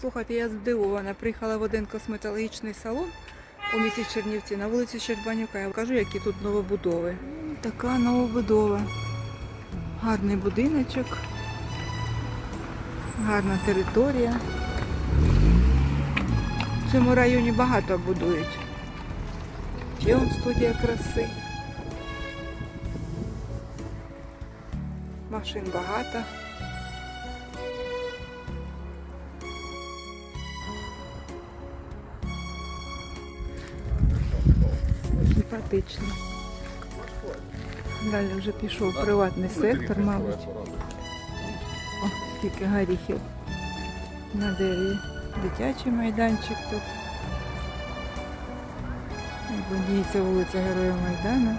Слухайте, я здивована. Приїхала в один косметологічний салон у місті Чернівці на вулиці Щербанюка. Я кажу, які тут новобудови. Така новобудова. Гарний будиночок. Гарна територія. В цьому районі багато будують. Ще он студія краси. Машин багато. Симпатично. Далі вже пішов приватний сектор, мабуть. О, скільки горіхів на дереві. Дитячий майданчик тут. Будіється вулиця Героїв Майдану.